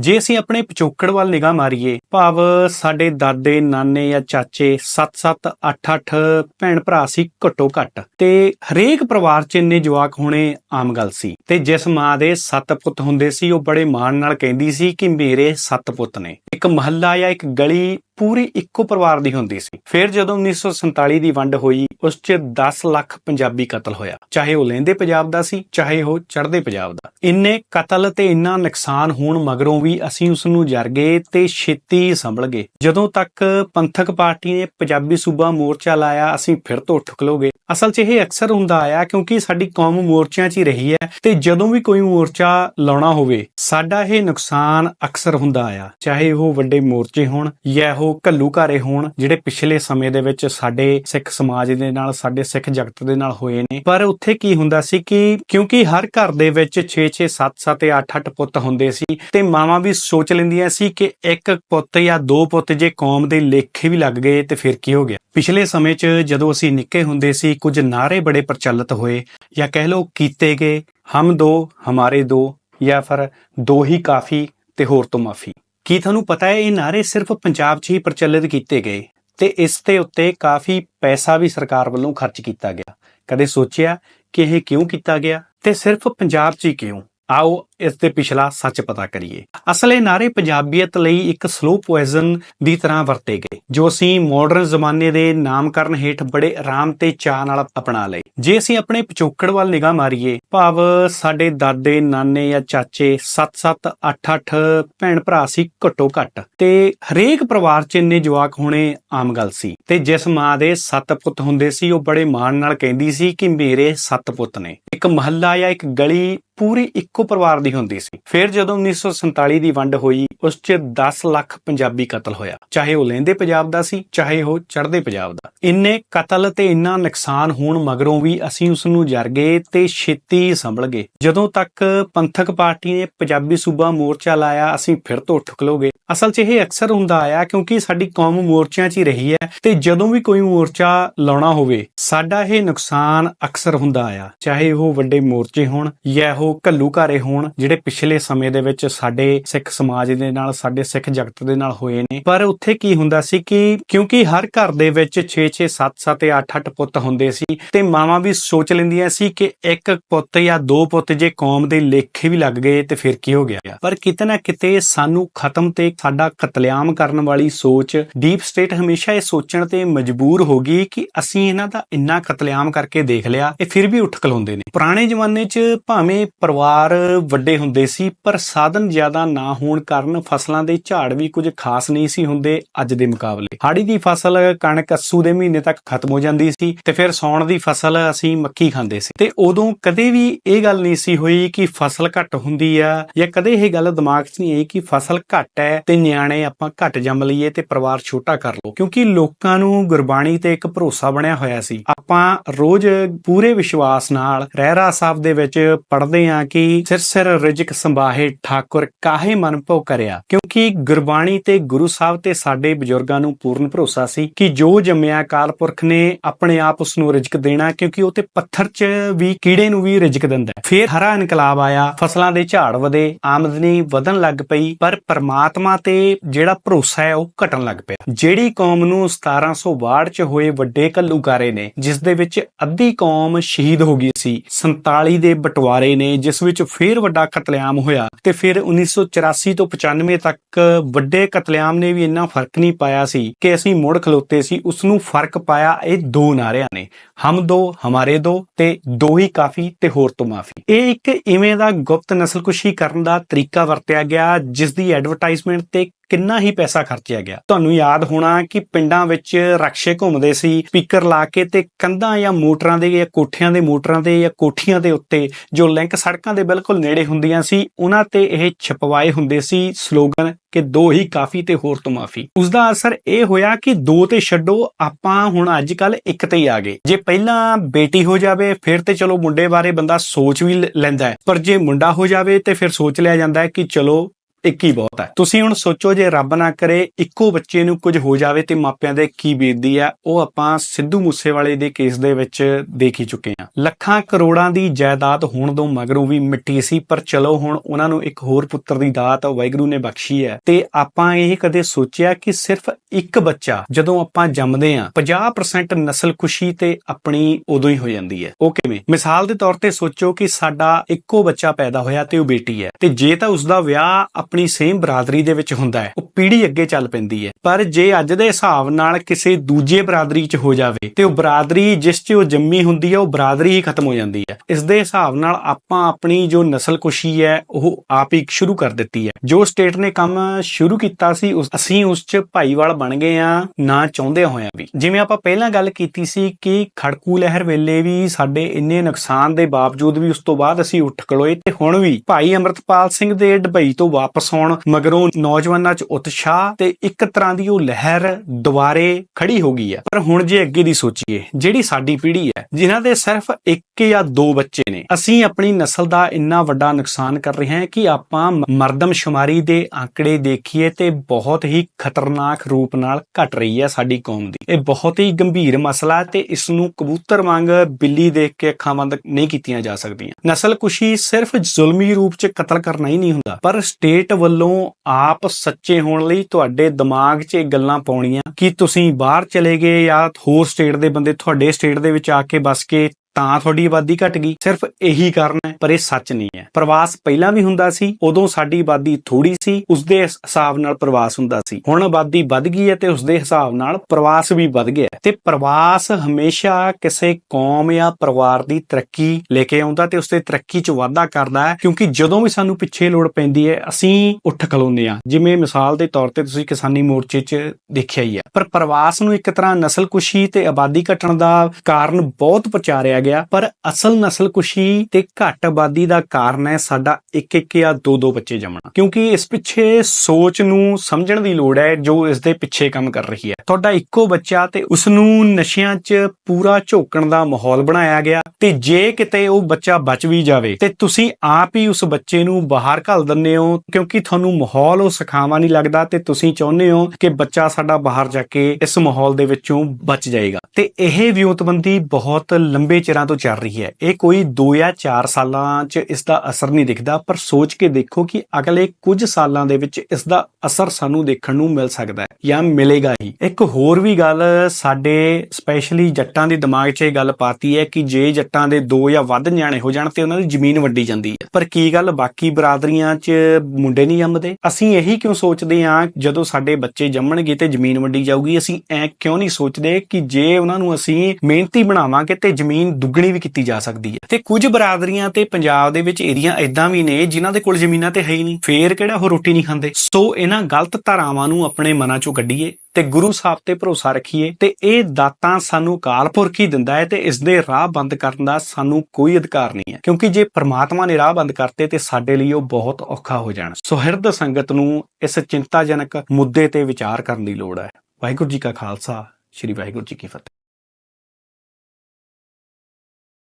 ਜੇ ਅਸੀਂ ਆਪਣੇ ਪਿਛੋਕੜ ਵੱਲ ਨਿਗਾਹ ਮਾਰੀਏ, ਭਾਵ ਸਾਡੇ ਦਾਦੇ, ਨਾਨੇ ਜਾਂ ਚਾਚੇ 7-7 8-8 ਭੈਣ ਭਰਾ ਸੀ ਘੱਟੋ ਘੱਟ, ਤੇ ਹਰੇਕ ਪਰਿਵਾਰ 'ਚ ਇੰਨੇ ਜਵਾਕ ਹੋਣੇ ਆਮ ਗੱਲ ਸੀ। ਤੇ ਜਿਸ ਮਾਂ ਦੇ 7 ਪੁੱਤ ਹੁੰਦੇ ਸੀ, ਉਹ ਬੜੇ ਮਾਣ ਨਾਲ ਕਹਿੰਦੀ ਸੀ ਕਿ ਮੇਰੇ 7 ਪੁੱਤ ਨੇ। ਇੱਕ ਮਹੱਲਾ ਜਾਂ ਇੱਕ ਗਲੀ ਪੂਰੀ ਇੱਕੋ ਪਰਿਵਾਰ ਦੀ ਹੁੰਦੀ ਸੀ। ਫਿਰ ਜਦੋਂ 1947 ਦੀ ਵੰਡ ਹੋਈ, ਉਸ 'ਚ 10 ਲੱਖ ਪੰਜਾਬੀ ਕਤਲ ਹੋਇਆ। ਚਾਹੇ ਉਹ ਲਹਿੰਦੇ ਪੰਜਾਬ ਦਾ ਸੀ, ਚਾਹੇ ਉਹ ਚੜ੍ਹਦੇ ਪੰਜਾਬ ਦਾ। ਇੰਨੇ ਕਤਲ ਤੇ ਇੰਨਾ ਨੁਕਸਾਨ ਹੋਣ ਮਗਰੋਂ ਵੀ ਅਸੀਂ ਉਸ ਨੂੰ ਜਰ ਗਏ ਤੇ ਛੇਤੀ ਸੰਭਲ ਗਏ। ਜਦੋਂ ਤੱਕ ਪੰਥਕ ਪਾਰਟੀ ਨੇ ਪੰਜਾਬੀ ਸੂਬਾ ਮੋਰਚਾ ਲਾਇਆ, ਅਸੀਂ ਫਿਰ ਤੋਂ ਉੱਠ ਖਲੋਗੇ ਅਸਲ 'ਚ ਇਹ ਅਕਸਰ ਹੁੰਦਾ ਆਇਆ ਕਿਉਂਕਿ ਸਾਡੀ ਕੌਮ ਮੋਰਚਿਆਂ 'ਚ ਹੀ ਰਹੀ ਹੈ ਤੇ ਜਦੋਂ ਵੀ ਕੋਈ ਮੋਰਚਾ ਲਾਉਣਾ ਹੋਵੇ, ਸਾਡਾ ਇਹ ਨੁਕਸਾਨ ਅਕਸਰ ਹੁੰਦਾ ਆਇਆ। ਚਾਹੇ ਉਹ ਵੱਡੇ ਮੋਰਚੇ ਹੋਣ ਜਾਂ ਉਹ ਘੱਲੂਘਾਰੇ ਹੋਣ, ਜਿਹੜੇ ਪਿਛਲੇ ਸਮੇਂ ਦੇ ਵਿੱਚ ਸਾਡੇ ਸਿੱਖ ਸਮਾਜ ਦੇ ਨਾਲ, ਸਾਡੇ ਸਿੱਖ ਜਗਤ ਦੇ ਨਾਲ ਹੋਏ ਨੇ। ਪਰ ਉੱਥੇ ਕੀ ਹੁੰਦਾ ਸੀ ਕਿ ਕਿਉਂਕਿ ਹਰ ਘਰ ਦੇ ਵਿੱਚ 6-6 7-7 ਤੇ 8-8 ਪੁੱਤ ਹੁੰਦੇ ਸੀ, ਤੇ ਮਾਵਾਂ ਵੀ ਸੋਚ ਲੈਂਦੀਆਂ ਸੀ ਕਿ ਇੱਕ ਪੁੱਤ ਜਾਂ ਦੋ ਪੁੱਤ ਜੇ ਕੌਮ ਦੇ ਲੇਖੇ ਵੀ ਲੱਗ ਗਏ ਤੇ ਫਿਰ ਕੀ ਹੋ ਗਿਆ। ਪਿਛਲੇ ਸਮੇਂ 'ਚ ਜਦੋਂ ਅਸੀਂ ਨਿੱਕੇ ਹੁੰਦੇ ਸੀ, ਕੁਝ ਨਾਰੇ ਬੜੇ ਪ੍ਰਚਲਿਤ ਹੋਏ ਜਾਂ ਕਹਿ ਲਓ ਕੀਤੇ ਗਏ, ਹਮ ਦੋ, ਹਮਾਰੇ ਦੋ ਜਾਂ ਫਿਰ ਦੋ ਹੀ ਕਾਫੀ ਤੇ ਹੋਰ ਤੋਂ ਮਾਫੀ। ਕੀ ਤੁਹਾਨੂੰ ਪਤਾ ਹੈ, ਇਹ ਨਾਰੇ ਸਿਰਫ ਪੰਜਾਬ 'ਚ ਹੀ ਪ੍ਰਚਲਿਤ ਕੀਤੇ ਗਏ ਤੇ ਇਸ ਦੇ ਉੱਤੇ ਕਾਫੀ ਪੈਸਾ ਵੀ ਸਰਕਾਰ ਵੱਲੋਂ ਖਰਚ ਕੀਤਾ ਗਿਆ। ਕਦੇ ਸੋਚਿਆ ਕਿ ਇਹ ਕਿਉਂ ਕੀਤਾ ਗਿਆ ਤੇ ਸਿਰਫ ਪੰਜਾਬ 'ਚ ਹੀ ਕਿਉਂ? ਆਓ ਇਸ ਤੇ ਪਿਛਲਾ ਸੱਚ ਪਤਾ ਕਰੀਏ। ਅਸਲੇ ਇਹ ਨਾਰੇ ਪੰਜਾਬੀਅਤ ਲਈ ਇੱਕ ਸਲੋ ਪੋਇਜ਼ਨ ਦੀ ਤਰ੍ਹਾਂ ਵਰਤੇ ਗਏ, ਜੋ ਅਸੀਂ ਮਾਡਰਨ ਜ਼ਮਾਨੇ ਦੇ ਨਾਮਕਰਨ ਹੇਠ ਬੜੇ ਆਰਾਮ ਤੇ ਚਾਅ ਨਾਲ ਅਪਣਾ ਲਏ। ਜੇ ਅਸੀਂ ਆਪਣੇ ਪਿਛੋਕੜ ਵੱਲ ਨਿਗਾਹ ਮਾਰੀਏ, ਭਾਵ ਸਾਡੇ ਦਾਦੇ, ਨਾਨੇ ਜਾਂ ਚਾਚੇ 7-7 8-8 ਭੈਣ ਭਰਾ ਸੀ ਘੱਟੋ ਘੱਟ, ਤੇ ਹਰੇਕ ਪਰਿਵਾਰ 'ਚ ਇੰਨੇ ਜਵਾਕ ਹੋਣੇ ਆਮ ਗੱਲ ਸੀ। ਤੇ ਜਿਸ ਮਾਂ ਦੇ 7 ਪੁੱਤ ਹੁੰਦੇ ਸੀ, ਉਹ ਬੜੇ ਮਾਣ ਨਾਲ ਕਹਿੰਦੀ ਸੀ ਕਿ ਮੇਰੇ 7 ਪੁੱਤ ਨੇ। ਇੱਕ ਮਹੱਲਾ ਜਾਂ ਇੱਕ ਗਲੀ ਪੂਰੀ ਇੱਕੋ ਪਰਿਵਾਰ ਦੀ ਹੁੰਦੀ ਸੀ। ਫਿਰ ਜਦੋਂ 1947 ਦੀ ਵੰਡ ਹੋਈ, ਉਸ 'ਚ 10 ਲੱਖ ਪੰਜਾਬੀ ਕਤਲ ਹੋਇਆ। ਚਾਹੇ ਉਹ ਲਹਿੰਦੇ ਪੰਜਾਬ ਦਾ ਸੀ, ਚਾਹੇ ਉਹ ਚੜ੍ਹਦੇ ਪੰਜਾਬ ਦਾ। ਇੰਨੇ ਕਤਲ ਤੇ ਇੰਨਾ ਨੁਕਸਾਨ ਹੋਣ ਮਗਰੋਂ ਵੀ ਅਸੀਂ ਉਸ ਨੂੰ ਜਰ ਗਏ ਤੇ ਛੇਤੀ ਸੰਭਲ ਗਏ। ਜਦੋਂ ਤੱਕ ਪੰਥਕ ਪਾਰਟੀ ਨੇ ਪੰਜਾਬੀ ਸੂਬਾ ਮੋਰਚਾ ਲਾਇਆ, ਅਸੀਂ ਫਿਰ ਤੋਂ ਉੱਠ ਖਲੋਗੇ ਅਸਲ 'ਚ ਇਹ ਅਕਸਰ ਹੁੰਦਾ ਆਇਆ ਕਿਉਂਕਿ ਸਾਡੀ ਕੌਮ ਮੋਰਚਿਆਂ 'ਚ ਹੀ ਰਹੀ ਹੈ ਤੇ ਜਦੋਂ ਵੀ ਕੋਈ ਮੋਰਚਾ ਲਾਉਣਾ ਹੋਵੇ, ਸਾਡਾ ਇਹ ਨੁਕਸਾਨ ਅਕਸਰ ਹੁੰਦਾ ਆਇਆ। ਚਾਹੇ ਉਹ ਵੱਡੇ ਮੋਰਚੇ ਹੋਣ ਜਾਂ ਉਹ ਘੱਲੂਘਾਰੇ ਹੋਣ ਜਿਹੜੇ ਪਿਛਲੇ ਸਮੇਂ ਦੇ ਵਿੱਚ ਸਾਡੇ ਸਿੱਖ ਸਮਾਜ ਦੇ ਨਾਲ, ਸਾਡੇ ਸਿੱਖ ਜਗਤ ਦੇ ਨਾਲ ਹੋਏ ਨੇ। ਪਰ ਉੱਥੇ ਕੀ ਹੁੰਦਾ ਸੀ ਕਿ ਕਿਉਂਕਿ ਹਰ ਘਰ ਦੇ ਵਿੱਚ 6-6 7-7 ਤੇ 8-8 ਪੁੱਤ ਹੁੰਦੇ ਸੀ ਤੇ ਮਾਵਾਂ ਵੀ ਸੋਚ ਲੈਂਦੀਆਂ ਸੀ ਕਿ ਇੱਕ ਪੁੱਤ ਜਾਂ ਦੋ ਪੁੱਤ ਜੇ ਕੌਮ ਦੇ ਲੇਖੇ ਵੀ ਲੱਗ ਗਏ ਤੇ ਫਿਰ ਕੀ ਹੋ ਗਿਆ। ਪਰ ਕਿਤੇ ਨਾ ਕਿਤੇ ਸਾਨੂੰ ਖਤਮ ਤੇ ਸਾਡਾ ਕਤਲੇਆਮ ਕਰਨ ਵਾਲੀ ਸੋਚ ਡੀਪ ਸਟੇਟ ਹਮੇਸ਼ਾ ਇਹ ਸੋਚਣ ਤੇ ਮਜਬੂਰ ਹੋ ਗਈ ਕਿ ਅਸੀਂ ਇਹਨਾਂ ਦਾ ਇੰਨਾ ਕਤਲੇਆਮ ਕਰਕੇ ਦੇਖ ਲਿਆ, ਇਹ ਫਿਰ ਵੀ ਉੱਠ ਖਲੋਂਦੇ ਨੇ। ਪੁਰਾਣੇ ਜ਼ਮਾਨੇ 'ਚ ਭਾਵੇਂ ਪਰਿਵਾਰ ਵੱਡੇ ਹੁੰਦੇ ਸੀ, ਪਰ ਸਾਧਨ ਜ਼ਿਆਦਾ ਨਾ ਹੋਣ ਕਾਰਨ ਫਸਲਾਂ ਦੇ ਝਾੜ ਵੀ ਕੁਝ ਖਾਸ ਨਹੀਂ ਸੀ ਹੁੰਦੇ ਅੱਜ ਦੇ ਮੁਕਾਬਲੇ। ਹਾੜੀ ਦੀ ਫਸਲ ਕਣਕ ਅੱਸੂ ਦੇ ਮਹੀਨੇ ਤੱਕ ਖਤਮ ਹੋ ਜਾਂਦੀ ਸੀ ਤੇ ਫਿਰ ਸੌਣ ਦੀ ਫਸਲ ਅਸੀਂ ਮੱਕੀ ਖਾਂਦੇ ਸੀ। ਤੇ ਉਦੋਂ ਕਦੇ ਵੀ ਇਹ ਗੱਲ ਨਹੀਂ ਸੀ ਹੋਈ ਕਿ ਫਸਲ ਘੱਟ ਹੁੰਦੀ ਆ ਜਾਂ ਕਦੇ ਇਹ ਗੱਲ ਦਿਮਾਗ 'ਚ ਨਹੀਂ ਆਈ ਕਿ ਫਸਲ ਘੱਟ ਹੈ ਤੇ ਨਿਆਣੇ ਆਪਾਂ ਘੱਟ ਜੰਮ ਲਈਏ ਤੇ ਪਰਿਵਾਰ ਛੋਟਾ ਕਰ ਲਓ। ਕਿਉਂਕਿ ਲੋਕਾਂ ਨੂੰ ਗੁਰਬਾਣੀ ਤੇ ਇੱਕ ਭਰੋਸਾ ਬਣਿਆ ਹੋਇਆ ਸੀ। ਆਪਾਂ ਰੋਜ਼ ਪੂਰੇ ਵਿਸ਼ਵਾਸ ਨਾਲ ਰਹਿਰਾ ਸਾਹਿਬ ਦੇ ਵਿੱਚ ਪੜ੍ਹਦੇ ਆ ਕਿ ਸਿਰ ਸਿਰ ਰਿਜਕ ਸੰਭਾਹੇ ਠਾਕੁਰ ਕਾਹੇ ਮਨ ਭਉ ਕਰਿਆ? ਕਿਉਂਕਿ ਗੁਰਬਾਣੀ ਤੇ ਗੁਰੂ ਸਾਹਿਬ ਤੇ ਸਾਡੇ ਬਜ਼ੁਰਗਾਂ ਨੂੰ ਪੂਰਨ ਭਰੋਸਾ ਸੀ ਕਿ ਜੋ ਜੰਮਿਆ ਕਾਲ ਪੁਰਖ ਨੇ ਆਪਣੇ ਆਪ ਉਸ ਨੂੰ ਰਿਜਕ ਦੇਣਾ ਕਿਉਂਕਿ ਉਹ ਤੇ ਪੱਥਰ 'ਚ ਵੀ ਕੀੜੇ ਨੂੰ ਵੀ ਰਿਜਕ ਦਿੰਦਾ ਫਿਰ ਹਰਾ ਇਨਕਲਾਬ ਆਇਆ, ਫਸਲਾਂ ਦੇ ਝਾੜ ਵਧੇ, ਆਮਦਨੀ ਵਧਣ ਲੱਗ ਪਈ, ਪਰ ਪਰਮਾਤਮਾ ਤੇ ਜਿਹੜਾ ਭਰੋਸਾ ਹੈ ਉਹ ਘਟਣ ਲੱਗ ਪਿਆ। ਜਿਹੜੀ ਕੌਮ ਨੂੰ 1762 ਚ ਹੋਏ ਵੱਡੇ ਕੱਲੂਕਾਰੇ ਨੇ, ਜਿਸ ਦੇ ਵਿੱਚ ਅੱਧੀ ਕੌਮ ਸ਼ਹੀਦ ਹੋ ਗਈ ਸੀ 47 ਦੇ ਬਟਵਾਰੇ ਨੇ, ਜਿਸ ਵਿੱਚ ਫੇਰ ਵੱਡਾ ਕਤਲੇਆਮ ਹੋਇਆ ਤੇ ਫਿਰ 1984 ਤੋਂ 95 ਤੱਕ ਵੱਡੇ ਕਤਲੇਆਮ ਨੇ ਵੀ ਇੰਨਾ ਫ਼ਰਕ ਨਹੀਂ ਪਾਇਆ ਸੀ ਕਿ ਅਸੀਂ ਮੁੜ ਖਲੋਤੇ ਸੀ ਉਸ ਨੂੰ ਫ਼ਰਕ ਪਾਇਆ ਇਹ ਦੋ ਨਾਰਿਆਂ ਨੇ, ਹਮ ਦੋ, ਹਮਾਰੇ ਦੋ ਤੇ ਦੋ ਹੀ ਕਾਫੀ ਤੇ ਹੋਰ ਤੋਂ ਮਾਫੀ। ਇਹ ਇੱਕ ਇਵੇਂ ਦਾ ਗੁਪਤ ਨਸਲਕੁਸ਼ੀ ਕਰਨ ਦਾ ਤਰੀਕਾ ਵਰਤਿਆ ਗਿਆ ਜਿਸ ਦੀ ਐਡਵਰਟਾਈਜ਼ਮੈਂਟ ਤੇ ਕਿੰਨਾ ਹੀ ਪੈਸਾ ਖਰਚਿਆ ਗਿਆ। ਤੁਹਾਨੂੰ ਯਾਦ ਹੋਣਾ ਕਿ ਪਿੰਡਾਂ ਵਿੱਚ ਰਕਸ਼ੇ ਘੁੰਮਦੇ ਸੀ, ਸਪੀਕਰ ਲਾ ਕੇ ਤੇ ਕੰਧਾਂ ਜਾਂ ਮੋਟਰਾਂ ਦੇ ਜਾਂ ਕੋਠਿਆਂ ਦੇ ਮੋਟਰਾਂ ਦੇ ਜਾਂ ਕੋਠੀਆਂ ਦੇ ਉੱਤੇ ਜੋ ਲਿੰਕ ਸੜਕਾਂ ਦੇ ਬਿਲਕੁਲ ਨੇੜੇ ਹੁੰਦੀਆਂ ਸੀ, ਉਹਨਾਂ ਤੇ ਇਹ ਛਪਵਾਏ ਹੁੰਦੇ ਸੀ ਸਲੋਗਨ ਕਿ ਦੋ ਹੀ ਕਾਫੀ ਤੇ ਹੋਰ ਤੋਂ ਮਾਫੀ। ਉਸ ਦਾ ਅਸਰ ਇਹ ਹੋਇਆ ਕਿ ਦੋ ਤੇ ਛੱਡੋ, ਆਪਾਂ ਹੁਣ ਅੱਜ ਕੱਲ ਇੱਕ ਤੇ ਹੀ ਆ ਗਏ। ਜੇ ਪਹਿਲਾਂ ਬੇਟੀ ਹੋ ਜਾਵੇ, ਫਿਰ ਤੇ ਚਲੋ ਮੁੰਡੇ ਬਾਰੇ ਬੰਦਾ ਸੋਚ ਵੀ ਲੈਂਦਾ ਹੈ। ਪਰ ਜੇ ਮੁੰਡਾ ਹੋ ਜਾਵੇ ਤੇ ਫਿਰ ਸੋਚ ਲਿਆ ਜਾਂਦਾ ਹੈ ਕਿ ਚਲੋ ਇੱਕ ਹੀ ਬਹੁਤ ਹੈ। ਤੁਸੀਂ ਹੁਣ ਸੋਚੋ ਜੇ ਰੱਬ ਨਾ ਕਰੇ, ਇੱਕੋ ਬੱਚੇ ਨੂੰ ਕੁਝ ਹੋ ਜਾਵੇ ਤੇ ਮਾਪਿਆਂ ਦੇ ਕੀ ਬੀਤਦੀ ਆ ਉਹ ਆਪਾਂ ਸਿੱਧੂ ਮੂਸੇਵਾਲੇ ਦੇ ਕੇਸ ਦੇ ਵਿੱਚ ਦੇਖ ਹੀ ਚੁੱਕੇ ਹਾਂ। ਲੱਖਾਂ ਕਰੋੜਾਂ ਦੀ ਜਾਇਦਾਦ ਹੋਣ ਤੋਂ ਮਗਰੋਂ ਵੀ ਮਿੱਟੀ ਸੀ, ਪਰ ਚਲੋ ਹੁਣ ਉਹਨਾਂ ਨੂੰ ਇੱਕ ਹੋਰ ਪੁੱਤਰ ਦੀ ਦਾਤ ਵਾਹਿਗੁਰੂ ਨੇ ਬਖਸ਼ੀ ਹੈ। ਤੇ ਆਪਾਂ ਇਹ ਕਦੇ ਸੋਚਿਆ ਕਿ ਸਿਰਫ ਇੱਕ ਬੱਚਾ ਜਦੋਂ ਆਪਾਂ ਜੰਮਦੇ ਆ 50% ਨਸਲ ਖੁਸ਼ੀ ਤੇ ਆਪਣੀ ਉਦੋਂ ਹੀ ਹੋ ਜਾਂਦੀ ਹੈ। ਉਹ ਕਿਵੇਂ? ਮਿਸਾਲ ਦੇ ਤੌਰ ਤੇ ਸੋਚੋ ਕਿ ਸਾਡਾ ਇੱਕੋ ਬੱਚਾ ਪੈਦਾ ਹੋਇਆ ਤੇ ਉਹ ਬੇਟੀ ਹੈ। ਤੇ ਜੇ ਤਾਂ ਉਸ ਦਾ ਵਿਆਹ ਆਪਣੀ ਸੇਮ ਬਰਾਦਰੀ ਦੇ ਵਿੱਚ ਹੁੰਦਾ ਹੈ। ਉਹ ਪੀੜ੍ਹੀ ਅੱਗੇ ਚੱਲ ਪੈਂਦੀ ਹੈ। ਪਰ ਜੇ ਅੱਜ ਦੇ ਹਿਸਾਬ ਨਾਲ ਕਿਸੇ ਦੂਜੇ ਬਰਾਦਰੀ 'ਚ ਹੋ ਜਾਵੇ, ਤੇ ਉਹ ਬਰਾਦਰੀ ਜਿਸ 'ਚ ਉਹ ਜੰਮੀ ਹੁੰਦੀ ਹੈ, ਉਹ ਬਰਾਦਰੀ ਹੀ ਖਤਮ ਹੋ ਜਾਂਦੀ ਹੈ। ਇਸ ਦੇ ਹਿਸਾਬ ਨਾਲ ਆਪਾਂ ਆਪਣੀ ਜੋ ਨਸਲ ਹੈ, ਉਹ ਆਪ ਹੀ ਸ਼ੁਰੂ ਕਰ ਦਿੱਤੀ ਹੈ। ਜੋ ਸਟੇਟ ਨੇ ਕੰਮ ਸ਼ੁਰੂ ਕੀਤਾ ਸੀ, ਉਸ ਅਸੀਂ ਉਸ 'ਚ ਭਾਈਵਾਲ ਬਣ ਗਏ ਆ ਨਾ ਚਾਹੁੰਦੇ ਹੋਇਆਂ ਵੀ। ਜਿਵੇਂ ਆਪਾਂ ਪਹਿਲਾਂ ਗੱਲ ਕੀਤੀ ਸੀ ਕਿ ਖੜਕੂ ਲਹਿਰ ਵੇਲੇ ਵੀ ਸਾਡੇ ਇੰਨੇ ਨੁਕਸਾਨ ਦੇ ਬਾਵਜੂਦ ਵੀ ਉਸ ਤੋਂ ਬਾਅਦ ਅਸੀਂ ਉੱਠ ਖਲੋਏ, ਤੇ ਹੁਣ ਵੀ ਭਾਈ ਅਮਰਤਪਾਲ ਸਿੰਘ ਦੇ ਦੁਬਈ ਤੋਂ ਵਾਪਸ ਆਉਣ ਮਗਰੋਂ ਨੌਜਵਾਨਾਂ 'ਚ ਉਤਸ਼ਾਹ ਤੇ ਇੱਕ ਤਰ੍ਹਾਂ ਦੀ ਉਹ ਲਹਿਰ ਦੁਬਾਰੇ ਖੜੀ ਹੋ ਗਈ ਹੈ। ਪਰ ਹੁਣ ਜੇ ਅੱਗੇ ਦੀ ਸੋਚੀਏ, ਜਿਹੜੀ ਸਾਡੀ ਪੀੜ੍ਹੀ ਹੈ, ਜਿਨ੍ਹਾਂ ਦੇ ਸਿਰਫ ਇੱਕ ਜਾਂ ਦੋ ਬੱਚੇ ਨੇ, ਅਸੀਂ ਆਪਣੀ ਨਸਲ ਦਾ ਇੰਨਾ ਵੱਡਾ ਨੁਕਸਾਨ ਕਰ ਰਹੇ ਹਾਂ ਕਿ ਆਪਾਂ ਮਰਦਮਸ਼ੁਮਾਰੀ ਦੇ ਆંકੜੇ ਦੇਖੀਏ ਤੇ ਬਹੁਤ ਹੀ ਖਤਰਨਾਕ ਰੂਪ ਨਾਲ ਘਟ ਰਹੀ ਹੈ ਸਾਡੀ ਕੌਮ ਦੀ। ਇਹ ਬਹੁਤ ਹੀ ਗੰਭੀਰ ਮਸਲਾ ਹੈ ਤੇ ਇਸ ਨੂੰ ਕਬੂਤਰ ਵਾਂਗ ਬਿੱਲੀ ਦੇਖ ਕੇ ਅੱਖਾਂ ਬੰਦ ਨਹੀਂ ਕੀਤੀਆਂ ਜਾ ਸਕਦੀਆਂ। ਨਸਲ ਕੁਸ਼ੀ ਸਿਰਫ ਜ਼ੁਲਮੀ ਰੂਪ 'ਚ ਕਤਲ ਕਰਨਾ ਹੀ ਨਹੀਂ ਹੁੰਦਾ, ਪਰ ਸਟੇਟ ਵੱਲੋਂ ਆਪ ਸੱਚੇ ਹੋਣ ਲਈ ਤੁਹਾਡੇ ਦਿਮਾਗ 'ਚ ਇਹ ਗੱਲਾਂ ਪਾਉਣੀਆਂ। ਕਿ ਤੁਸੀਂ ਬਾਹਰ ਚਲੇ ਗਏ ਜਾਂ ਹੋਰ ਸਟੇਟ ਦੇ ਬੰਦੇ ਤੁਹਾਡੇ ਸਟੇਟ ਦੇ ਵਿੱਚ ਆ ਕੇ ਬਸ ਕੇ ਤਾਂ ਤੁਹਾਡੀ ਆਬਾਦੀ ਘਟ ਗਈ। ਸਿਰਫ ਇਹੀ ਕਾਰਨ ਹੈ, ਪਰ ਇਹ ਸੱਚ ਨਹੀਂ ਹੈ। ਪ੍ਰਵਾਸ ਪਹਿਲਾਂ ਵੀ ਹੁੰਦਾ ਸੀ, ਉਦੋਂ ਸਾਡੀ ਆਬਾਦੀ ਥੋੜੀ ਸੀ ਉਸ ਦੇ ਹਿਸਾਬ ਨਾਲ ਪ੍ਰਵਾਸ ਹੁੰਦਾ ਸੀ। ਹੁਣ ਆਬਾਦੀ ਵੱਧ ਗਈ ਹੈ ਤੇ ਉਸ ਦੇ ਹਿਸਾਬ ਨਾਲ ਪ੍ਰਵਾਸ ਵੀ ਵੱਧ ਗਿਆ ਤੇ ਪ੍ਰਵਾਸ ਹਮੇਸ਼ਾ ਕਿਸੇ ਕੌਮ ਜਾਂ ਪਰਿਵਾਰ ਦੀ ਤਰੱਕੀ ਲੈ ਕੇ ਆਉਂਦਾ ਤੇ ਉਸ ਦੇ ਤਰੱਕੀ 'ਚ ਵਾਧਾ ਕਰਦਾ ਹੈ, ਕਿਉਂਕਿ ਜਦੋਂ ਵੀ ਸਾਨੂੰ ਪਿੱਛੇ ਲੋੜ ਪੈਂਦੀ ਹੈ, ਅਸੀਂ ਉੱਠ ਖਲੋਂਦੇ ਹਾਂ। ਜਿਵੇਂ ਮਿਸਾਲ ਦੇ ਤੌਰ ਤੇ ਤੁਸੀਂ ਕਿਸਾਨੀ ਮੋਰਚੇ 'ਚ ਦੇਖਿਆ ਹੀ ਹੈ। ਪਰ ਪ੍ਰਵਾਸ ਨੂੰ ਇੱਕ ਤਰ੍ਹਾਂ ਨਸਲਕੁਸ਼ੀ ਤੇ ਆਬਾਦੀ ਘਟਣ ਦਾ ਕਾਰਨ ਬਹੁਤ ਪ੍ਰਚਾਰਿਆ ਗਿਆ, ਪਰ ਅਸਲ ਨਸਲਕੁਸ਼ੀ ਤੇ ਘੱਟ ਆਬਾਦੀ ਦਾ ਕਾਰਨ ਹੈ ਸਾਡਾ ਇੱਕ ਇੱਕ ਜਾਂ ਦੋ ਦੋ ਬੱਚੇ ਜੰਮਣਾ। ਕਿਉਂਕਿ ਇਸ ਪਿੱਛੇ ਸੋਚ ਨੂੰ ਸਮਝਣ ਦੀ ਲੋੜ ਹੈ ਜੋ ਇਸ ਦੇ ਪਿੱਛੇ ਕੰਮ ਕਰ ਰਹੀ ਹੈ। ਤੁਹਾਡਾ ਇੱਕੋ ਬੱਚਾ ਤੇ ਉਸ ਨੂੰ ਨਸ਼ਿਆਂ 'ਚ ਪੂਰਾ ਝੋਕਣ ਦਾ ਮਾਹੌਲ ਬਣਾਇਆ ਗਿਆ ਤੇ ਜੇ ਕਿਤੇ ਉਹ ਬੱਚਾ ਬਚ ਵੀ ਜਾਵੇ ਤੇ ਤੁਸੀਂ ਆਪ ਹੀ ਉਸ ਬੱਚੇ ਨੂੰ ਬਾਹਰ ਘੱਲ ਦਿੰਦੇ ਹੋ ਕਿਉਂਕਿ ਤੁਹਾਨੂੰ ਮਾਹੌਲ ਉਹ ਸਿਖਾਵਾ ਨਹੀਂ ਲੱਗਦਾ ਤੇ ਤੁਸੀਂ ਚਾਹੁੰਦੇ ਹੋ ਕਿ ਬੱਚਾ ਸਾਡਾ ਬਾਹਰ ਜਾ ਕੇ ਇਸ ਮਾਹੌਲ ਦੇ ਵਿੱਚੋਂ ਬਚ ਜਾਏਗਾ। ਤੇ ਇਹ ਵਿਉਂਤਬੰਦੀ ਬਹੁਤ ਲੰਬੇ ਚਿਰਾਂ ਤੋਂ ਚੱਲ ਰਹੀ ਹੈ। ਇਹ ਕੋਈ 2 ਜਾਂ 4 ਸਾਲਾਂ 'ਚ ਇਸ ਦਾ ਅਸਰ ਨਹੀਂ ਦਿਖਦਾ, ਪਰ ਸੋਚ ਕੇ ਦੇਖੋ ਕਿ ਅਗਲੇ ਕੁਝ ਸਾਲਾਂ ਦੇ ਵਿੱਚ ਇਸ ਦਾ ਅਸਰ ਸਾਨੂੰ ਦੇਖਣ ਨੂੰ ਮਿਲ ਸਕਦਾ ਹੈ ਜਾਂ ਮਿਲੇਗਾ ਹੀ। ਇੱਕ ਹੋਰ ਵੀ ਗੱਲ ਸਾਡੇ ਸਪੈਸ਼ਲੀ ਜੱਟਾਂ ਦੇ ਦਿਮਾਗ 'ਚ ਇਹ ਗੱਲ ਪਾਤੀ ਹੈ ਕਿ ਜੇ ਜੱਟਾਂ ਦੇ ਦੋ ਜਾਂ ਵੱਧ ਨਿਆਣੇ ਹੋ ਜਾਣ ਤੇ ਉਹਨਾਂ ਦੀ ਜ਼ਮੀਨ ਵੰਡੀ ਜਾਂਦੀ ਹੈ। ਪਰ ਕੀ ਗੱਲ ਬਾਕੀ ਬਰਾਦਰੀਆਂ 'ਚ ਮੁੰਡੇ ਨਹੀਂ ਜੰਮਦੇ? ਅਸੀਂ ਇਹੀ ਕਿਉਂ ਸੋਚਦੇ ਹਾਂ, ਜਦੋਂ ਸਾਡੇ ਬੱਚੇ ਜੰਮਣਗੇ ਤੇ ਜ਼ਮੀਨ ਵੰਡੀ ਜਾਊਗੀ, ਅਸੀਂ ਐ ਕਿਉਂ ਨਹੀਂ ਸੋਚਦੇ ਕਿ ਜੇ ਉਹਨਾਂ ਨੂੰ ਅਸੀਂ ਮਿਹਨਤੀ ਬਣਾਵਾਂਗੇ ਤੇ ਜ਼ਮੀਨ ਦੁੱਗਣੀ ਵੀ ਕੀਤੀ ਜਾ ਸਕਦੀ ਹੈ। ਤੇ ਕੁਝ ਬਰਾਦਰੀਆਂ ਤੇ ਪੰਜਾਬ ਦੇ ਵਿੱਚ ਏਰੀਆ ਇਦਾਂ ਵੀ ਨੇ ਜਿਨ੍ਹਾਂ ਦੇ ਕੋਲ ਜ਼ਮੀਨਾਂ ਤੇ ਹੈ ਹੀ ਨਹੀਂ। ਫੇਰ ਕਿਹੜਾ ਉਹ ਰੋਟੀ ਨਹੀਂ ਖਾਂਦੇ? ਸੋ ਇਹਨਾਂ ਗਲਤ ਧਾਰਾਵਾਂ ਨੂੰ ਆਪਣੇ ਮਨਾਂ ਚੋਂ ਕੱਢੀਏ ਤੇ ਗੁਰੂ ਸਾਹਿਬ ਤੇ ਭਰੋਸਾ ਰੱਖੀਏ ਤੇ ਇਹ ਦਾਤਾਂ ਸਾਨੂੰ ਅਕਾਲ ਪੁਰਖ ਹੀ ਦਿੰਦਾ ਹੈ ਤੇ ਇਸ ਦੇ ਰਾਹ ਬੰਦ ਕਰਨ ਦਾ ਸਾਨੂੰ ਕੋਈ ਅਧਿਕਾਰ ਨਹੀਂ ਹੈ। ਕਿਉਂਕਿ ਜੇ ਪ੍ਰਮਾਤਮਾ ਨੇ ਰਾਹ ਬੰਦ ਕਰਤੇ ਤੇ ਸਾਡੇ ਲਈ ਉਹ ਬਹੁਤ ਔਖਾ ਹੋ ਜਾਣਾ। ਸੋ ਹਿਰਦ ਸੰਗਤ ਨੂੰ ਇਸ ਚਿੰਤਾਜਨਕ ਮੁੱਦੇ ਤੇ ਵਿਚਾਰ ਕਰਨ ਦੀ ਲੋੜ ਹੈ। ਵਾਹਿਗੁਰੂ ਜੀ ਕਾ ਖਾਲਸਾ, ਸ੍ਰੀ ਵਾਹਿਗੁਰੂ ਜੀ ਕੀ ਫਤਿਹ।